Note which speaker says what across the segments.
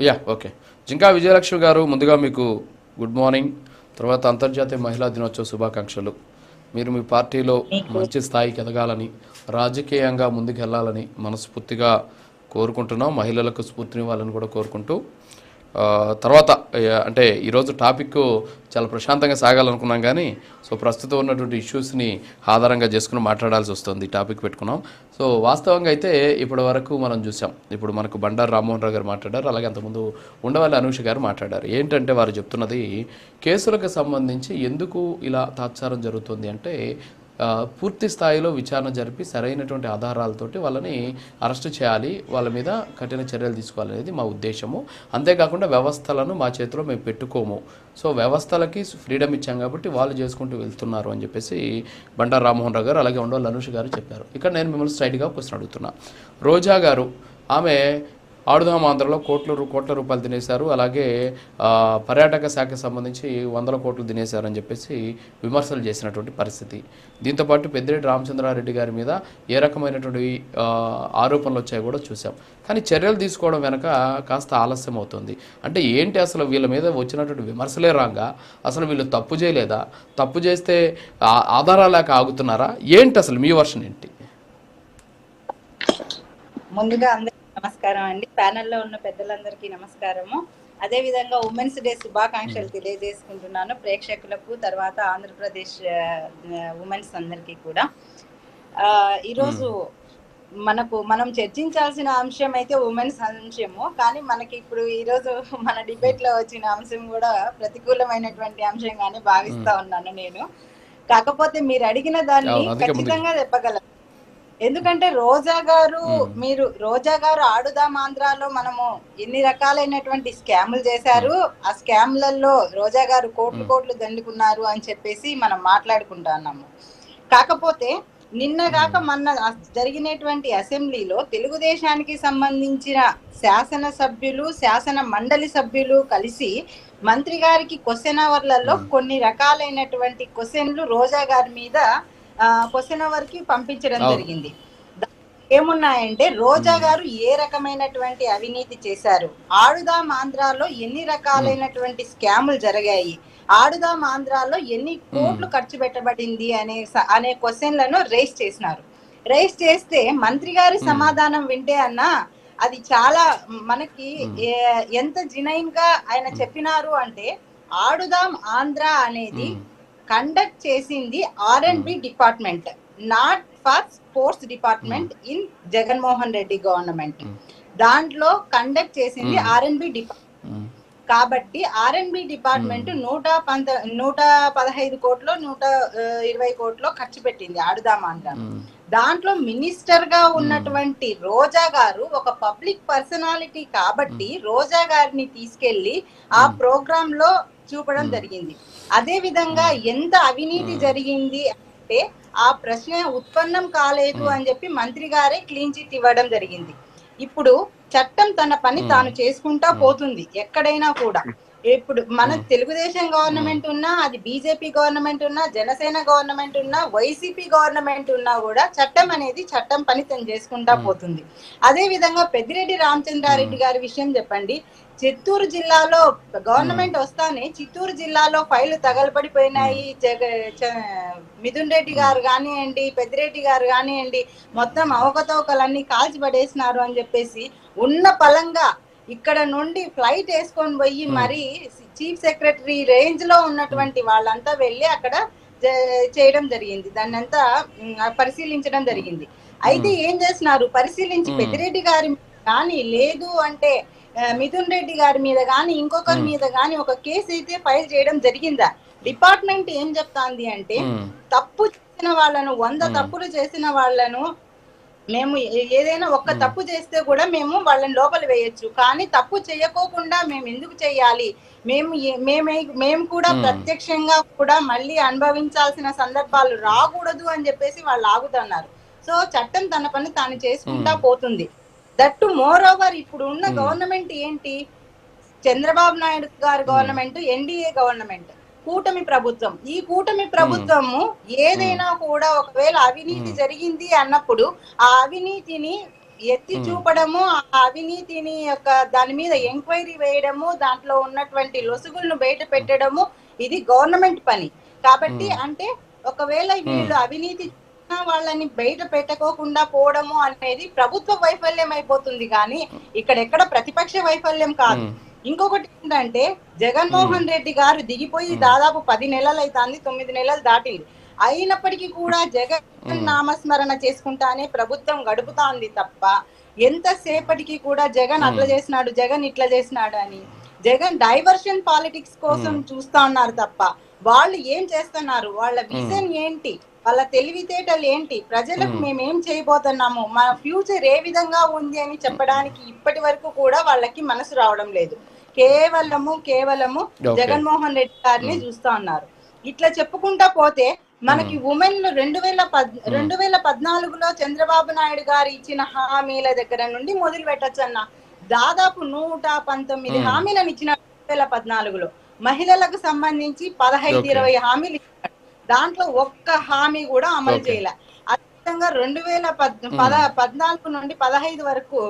Speaker 1: Yeah okay Jinka Vijayalakshmi గారు ముందుగా మీకు గుడ్ మార్నింగ్ తర్వాత అంతర్జాతీయ మహిళా దినోత్సవ శుభాకాంక్షలు. మీరు మీ పార్టీలో మంచి స్థాయికి ఎదగాలని రాజకీయంగా ముందుకెళ్ళాలని మనస్ఫూర్తిగా కోరుకుంటున్నాం. మహిళలకు స్ఫూర్తినివ్వాలని కూడా కోరుకుంటూ తర్వాత అంటే ఈరోజు టాపిక్ చాలా ప్రశాంతంగా సాగాలనుకున్నాం కానీ సో ప్రస్తుతం ఉన్నటువంటి ఇష్యూస్ని ఆధారంగా చేసుకుని మాట్లాడాల్సి వస్తుంది ఈ టాపిక్ పెట్టుకున్నాం. సో వాస్తవంగా అయితే ఇప్పటి వరకు మనం చూసాం. ఇప్పుడు మనకు బండారు రామ్మోహన్ రావు గారు మాట్లాడారు అలాగే అంతకుముందు ఉండవల్లి అనూష గారు మాట్లాడారు. ఏంటంటే వారు చెప్తున్నది కేసులకు సంబంధించి ఎందుకు ఇలా తాత్సారం జరుగుతుంది అంటే పూర్తి స్థాయిలో విచారణ జరిపి సరైనటువంటి ఆధారాలతోటి వాళ్ళని అరెస్ట్ చేయాలి వాళ్ళ మీద కఠిన చర్యలు తీసుకోవాలనేది మా ఉద్దేశము. అంతేకాకుండా వ్యవస్థలను మా చేతిలో మేము పెట్టుకోము. సో వ్యవస్థలకి ఫ్రీడమ్ ఇచ్చాం కాబట్టి వాళ్ళు చేసుకుంటూ వెళ్తున్నారు అని చెప్పేసి బండారు రామ్మోహన్ రావు గారు అలాగే ఉండవల్లి అనుష్ గారు చెప్పారు. ఇక్కడ నేను మిమ్మల్ని స్ట్రైట్గా క్వశ్చన్ అడుగుతున్నా. రోజా గారు ఆమె ఆడుదాం ఆంధ్రలో కోట్ల కోట్ల రూపాయలు తినేశారు. అలాగే పర్యాటక శాఖకు సంబంధించి వందల కోట్లు తినేశారని చెప్పేసి విమర్శలు చేసినటువంటి పరిస్థితి. దీంతోపాటు పెద్దిరెడ్డి రామచంద్రారెడ్డి గారి మీద ఏ రకమైనటువంటి ఆరోపణలు వచ్చాయో కూడా చూసాం కానీ చర్యలు తీసుకోవడం వెనక కాస్త ఆలస్యం అవుతుంది. అంటే ఏంటి అసలు వీళ్ళ మీద వచ్చినటువంటి విమర్శలే రాగా? అసలు వీళ్ళు తప్పు చేయలేదా? తప్పు చేస్తే ఆధారాలేక ఆగుతున్నారా? ఏంటి అసలు మీ వర్షన్ ఏంటి?
Speaker 2: ముందుగా నమస్కారం అండి. ప్యానెల్లో ఉన్న పెద్దలందరికీ నమస్కారము. అదే విధంగా ఉమెన్స్ డే శుభాకాంక్షలు తెలియజేసుకుంటున్నాను ప్రేక్షకులకు తర్వాత ఆంధ్రప్రదేశ్ ఉమెన్స్ అందరికీ కూడా. ఆ, ఈరోజు మనకు మనం చర్చించాల్సిన అంశం అయితే ఉమెన్స్ అంశము. కానీ మనకి ఇప్పుడు ఈరోజు మన డిబేట్లో వచ్చిన అంశం కూడా ప్రతికూలమైనటువంటి అంశంగానే భావిస్తా ఉన్నాను నేను. కాకపోతే మీరు అడిగిన దాన్ని ఖచ్చితంగా చెప్పగలం ఎందుకంటే రోజా గారు మీరు రోజా గారు ఆడుదాం ఆంధ్రాలో మనము ఎన్ని రకాలైనటువంటి స్కాములు చేశారు ఆ స్కామ్లలో రోజా గారు కోట్లు కోట్లు దండుకున్నారు అని చెప్పేసి మనం మాట్లాడుకుంటున్నాము కాకపోతే నిన్న కాక మొన్న జరిగినటువంటి అసెంబ్లీలో తెలుగుదేశానికి సంబంధించిన శాసన సభ్యులు శాసన మండలి సభ్యులు కలిసి మంత్రి గారికి క్వశ్చన్ అవర్లలో కొన్ని రకాలైనటువంటి క్వశ్చన్లు రోజా గారి మీద క్వశ్చన్ అవర్కి పంపించడం. జరిగింది. ఏమున్నాయంటే రోజా గారు ఏ రకమైనటువంటి అవినీతి చేశారు? ఆడుదాం ఆంధ్రాలో ఎన్ని రకాలైనటువంటి స్కాములు జరిగాయి? ఆడుదాం ఆంధ్రాలో ఎన్ని కోట్లు ఖర్చు పెట్టబడింది అనే అనే క్వశ్చన్లను రేస్ చేసినారు. రేస్ చేస్తే మంత్రి గారి సమాధానం వింటే అన్నా అది చాలా మనకి ఎంత జినైన్గా ఆయన చెప్పినారు అంటే ఆడుదాం ఆంధ్ర అనేది కండక్ట్ చేసింది R and B department not for sports department in Jaganmohan Reddy government దాంట్లో కండక్ట్ చేసింది ఆర్ అండ్ బి డిపార్ట్మెంట్ కాబట్టి ఆర్ అండ్ బి డిపార్ట్మెంట్ నూట పంత నూట పదహైదు కోట్లు నూట ఇరవై కోట్లు ఖర్చు పెట్టింది ఆడుదాం ఆంధ్ర
Speaker 1: ఉమ్,
Speaker 2: దాంట్లో మినిస్టర్గా ఉన్నటువంటి రోజా గారు ఒక పబ్లిక్ పర్సనాలిటీ కాబట్టి రోజా గారిని తీసుకెళ్ళి ఆ ప్రోగ్రామ్లో చూపడం జరిగింది. అదే విధంగా ఎంత అవినీతి జరిగింది అంటే ఆ ప్రశ్న ఉత్పన్నం కాలేదు అని చెప్పి మంత్రి గారే క్లీన్ చిట్ ఇవ్వడం జరిగింది. ఇప్పుడు చట్టం తన పని తాను చేసుకుంటా పోతుంది ఎక్కడైనా కూడా. ఇప్పుడు మన తెలుగుదేశం గవర్నమెంట్ ఉన్నా అది బీజేపీ గవర్నమెంట్ ఉన్నా జనసేన గవర్నమెంట్ ఉన్నా వైసీపీ గవర్నమెంట్ ఉన్నా కూడా చట్టం అనేది చట్టం పని తను చేసుకుంటా పోతుంది. అదే విధంగా పెద్దిరెడ్డి రామచంద్రారెడ్డి గారి విషయం చెప్పండి. చిత్తూరు జిల్లాలో గవర్నమెంట్ వస్తానే చిత్తూరు జిల్లాలో ఫైళ్ళు తగలబడిపోయినాయి. మిథున్ రెడ్డి గారు కానివ్వండి పెద్దిరెడ్డి గారు కానివ్వండి మొత్తం అవకతవకలన్నీ కాల్చి పడేసినారు అని చెప్పేసి ఉన్న పలంగా ఇక్కడ నుండి ఫ్లైట్ వేసుకొని పోయి మరి చీఫ్ సెక్రటరీ రేంజ్లో ఉన్నటువంటి వాళ్ళంతా వెళ్ళి అక్కడ చేయడం జరిగింది. దాన్ని అంతా పరిశీలించడం జరిగింది. అయితే ఏం చేస్తున్నారు? పరిశీలించి. పెద్దిరెడ్డి గారి కానీ లేదు అంటే మిథున్ రెడ్డి గారి మీద కానీ ఇంకొకరి. మీద కానీ ఒక కేసు అయితే ఫైల్ చేయడం జరిగిందా? డిపార్ట్మెంట్ ఏం చెప్తాంది అంటే తప్పు చేసిన వాళ్ళను వంద. తప్పులు చేసిన వాళ్ళను మేము ఏదైనా ఒక్క. తప్పు చేస్తే కూడా మేము వాళ్ళని లోపల వేయొచ్చు కానీ తప్పు చేయకోకుండా మేము ఎందుకు చేయాలి మేము మేమే మేము కూడా. ప్రత్యక్షంగా కూడా మళ్ళీ అనుభవించాల్సిన సందర్భాలు రాకూడదు అని చెప్పేసి వాళ్ళు ఆగుతున్నారు సో చట్టం తన పని తాను చేసుకుంటా. పోతుంది దట్టు మోర్ ఓవర్ ఇప్పుడు ఉన్న. గవర్నమెంట్ ఏంటి చంద్రబాబు నాయుడు గారి గవర్నమెంట్ ఎన్డీఏ గవర్నమెంట్ కూటమి ప్రభుత్వం. ఈ కూటమి ప్రభుత్వము ఏదైనా కూడా ఒకవేళ అవినీతి. జరిగింది అన్నప్పుడు ఆ అవినీతిని ఎత్తి చూపడము ఆ అవినీతిని యొక్క దాని మీద ఎంక్వైరీ వేయడము దాంట్లో ఉన్నటువంటి లొసుగులను బయట పెట్టడము ఇది గవర్నమెంట్ పని. కాబట్టి అంటే ఒకవేళ వీళ్ళు అవినీతి వాళ్ళని బయట పెట్టకోకుండా పోవడము అనేది ప్రభుత్వ వైఫల్యం అయిపోతుంది కానీ ఇక్కడ ఎక్కడ ప్రతిపక్ష వైఫల్యం కాదు. ఇంకొకటి ఏంటంటే జగన్మోహన్ రెడ్డి గారు దిగిపోయి దాదాపు పది నెలలు అవుతుంది తొమ్మిది నెలలు దాటింది. అయినప్పటికీ కూడా జగన్ నామస్మరణ చేసుకుంటానే ప్రభుత్వం గడుపుతాంది తప్ప ఎంతసేపటికి కూడా జగన్ అట్లా చేసినాడు జగన్ ఇట్లా చేసినాడు అని. జగన్ డైవర్షన్ పాలిటిక్స్ కోసం చూస్తా ఉన్నారు తప్ప వాళ్ళు ఏం చేస్తున్నారు? వాళ్ళ విజన్ ఏంటి? వాళ్ళ తెలివితేటలు ఏంటి? ప్రజలకు మేము. ఏం చేయబోతున్నాము? మన ఫ్యూచర్ ఏ విధంగా ఉంది అని చెప్పడానికి ఇప్పటి వరకు కూడా వాళ్ళకి మనసు రావడం లేదు. కేవలము కేవలము. జగన్మోహన్ రెడ్డి గారిని చూస్తా ఉన్నారు ఇట్లా చెప్పుకుంటా పోతే మనకి ఉమెన్ రెండు వేల పద్ రెండు వేల పద్నాలుగులో చంద్రబాబు నాయుడు గారు ఇచ్చిన హామీల దగ్గర నుండి మొదలు పెట్టచ్చు అన్న. దాదాపు నూట పంతొమ్మిది హామీలను ఇచ్చిన రెండు వేల పద్నాలుగులో. మహిళలకు సంబంధించి పదహైదు. ఇరవై హామీలు ఇచ్చాడు దాంట్లో ఒక్క హామీ కూడా అమలు. చేయలే. అదేవిధంగా రెండు వేల పద్ పద పద్నాలుగు నుండి పదహైదు వరకు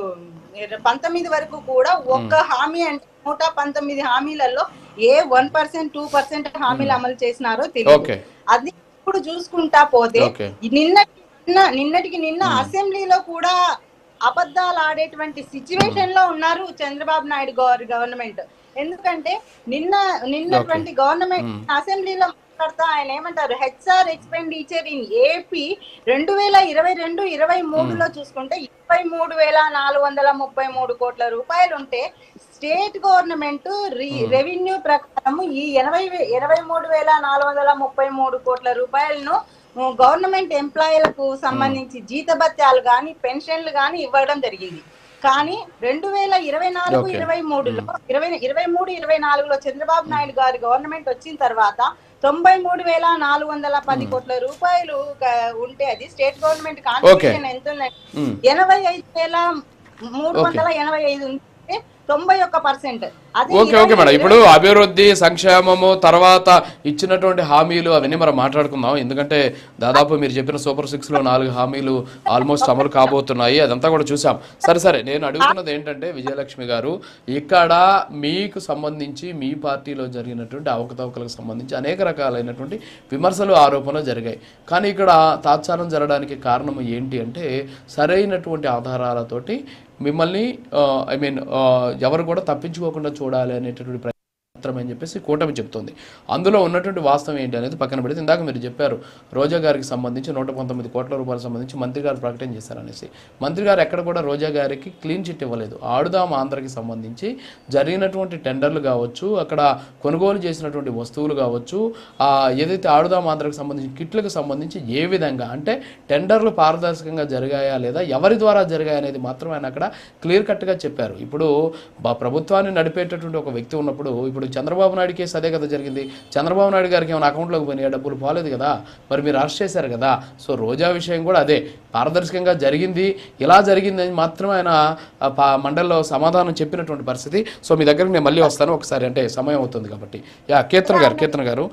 Speaker 2: పంతొమ్మిది వరకు కూడా ఒక్క హామీ అంటే నూట పంతొమ్మిది హామీలలో ఏ వన్ పర్సెంట్ టూ పర్సెంట్ హామీలు అమలు చేసినారో తెలియదు అది ఇప్పుడు చూసుకుంటా పోతే
Speaker 1: ఓకే.
Speaker 2: నిన్న నిన్న నిన్నటికి నిన్న అసెంబ్లీలో కూడా అబద్ధాలు ఆడేటువంటి సిచ్యువేషన్లో ఉన్నారు చంద్రబాబు నాయుడు గారి గవర్నమెంట్. ఎందుకంటే నిన్న నిన్నటువంటి గవర్నమెంట్ అసెంబ్లీలో మాట్లాడుతా ఆయన ఏమంటారు హెచ్ఆర్ ఎక్స్పెండిచర్ ఇన్ ఏపీ రెండు వేల ఇరవై రెండు ఇరవై మూడులో చూసుకుంటే ఇరవై మూడు వేల నాలుగు వందల ముప్పై మూడు కోట్ల రూపాయలు ఉంటే స్టేట్ గవర్నమెంట్ రెవెన్యూ ప్రకారం ఈ ఎనభై ఇరవై మూడు వేల నాలుగు వందల ముప్పై మూడు కోట్ల రూపాయలను గవర్నమెంట్ ఎంప్లాయీలకు సంబంధించి జీతభత్యాలు గాని పెన్షన్లు గాని ఇవ్వడం జరిగింది. కానీ రెండు వేల ఇరవై నాలుగు. ఇరవై మూడులో ఇరవై ఇరవై మూడు ఇరవై నాలుగులో చంద్రబాబు నాయుడు గారి గవర్నమెంట్ వచ్చిన తర్వాత తొంభై మూడు వేల నాలుగు వందల పది కోట్ల రూపాయలు ఉంటే అది స్టేట్ గవర్నమెంట్ కాంట్రిబ్యూషన్ ఎంత
Speaker 1: మ్మ్.
Speaker 2: ఎనభై ఐదు వేల మూడు వందల ఎనభై ఐదు ఉంటే తొంభై ఒక్క పర్సెంట్. అదే
Speaker 1: ఓకే ఓకే మేడం. ఇప్పుడు అభివృద్ధి సంక్షేమము తర్వాత ఇచ్చినటువంటి హామీలు అవన్నీ మనం మాట్లాడుకుందాం. ఎందుకంటే దాదాపు మీరు చెప్పిన సూపర్ సిక్స్లో నాలుగు హామీలు ఆల్మోస్ట్ అమలు కాబోతున్నాయి. అదంతా కూడా చూసాం. సరే సరే. నేను అడుగుతున్నది ఏంటంటే విజయలక్ష్మి గారు ఇక్కడ మీకు సంబంధించి మీ పార్టీలో జరిగినటువంటి అవకతవకలకు సంబంధించి అనేక రకాలైనటువంటి విమర్శలు ఆరోపణలు జరిగాయి. కానీ ఇక్కడ తాత్సారం జరగడానికి కారణం ఏంటి అంటే సరైనటువంటి ఆధారాలతోటి మిమ్మల్ని ఐ మీన్ ఎవరు కూడా తప్పించుకోకుండా చూడాలి అనేటటువంటి మాత్రమే అని చెప్పేసి కూటమి చెప్తోంది. అందులో ఉన్నటువంటి వాస్తవం ఏంటి అనేది పక్కన పెడితే ఇందాక మీరు చెప్పారు రోజా గారికి సంబంధించి నూట పంతొమ్మిది కోట్ల రూపాయలకు సంబంధించి మంత్రి గారు ప్రకటన చేశారనేసి. మంత్రి గారు ఎక్కడ కూడా రోజా గారికి క్లీన్ చిట్ ఇవ్వలేదు. ఆడుదాం ఆంధ్రకి సంబంధించి జరిగినటువంటి టెండర్లు కావచ్చు అక్కడ కొనుగోలు చేసినటువంటి వస్తువులు కావచ్చు ఏదైతే ఆడుదాం ఆంధ్రకి సంబంధించి కిట్లకు సంబంధించి ఏ విధంగా అంటే టెండర్లు పారదర్శకంగా జరిగాయా లేదా ఎవరి ద్వారా జరిగాయి అనేది మాత్రం ఆయన అక్కడ క్లియర్ కట్గా చెప్పారు. ఇప్పుడు ప్రభుత్వాన్ని నడిపేటటువంటి ఒక వ్యక్తి ఉన్నప్పుడు ఇప్పుడు చంద్రబాబు నాయుడు కేసు అదే కదా జరిగింది. చంద్రబాబు నాయుడు గారికి ఏమైనా అకౌంట్లోకి పోయినాయా? డబ్బులు పోలేదు కదా. మరి మీరు అరెస్ట్ చేశారు కదా. సో రోజా విషయం కూడా అదే. పారదర్శకంగా జరిగింది. ఇలా జరిగింది అని మాత్రమే ఆయన పా- మండలిలో సమాధానం చెప్పినటువంటి పరిస్థితి. సో మీ దగ్గరికి నేను మళ్ళీ వస్తాను. ఒకసారి అంటే సమయం అవుతుంది కాబట్టి. యా కీర్తన గారు కీర్తన గారు.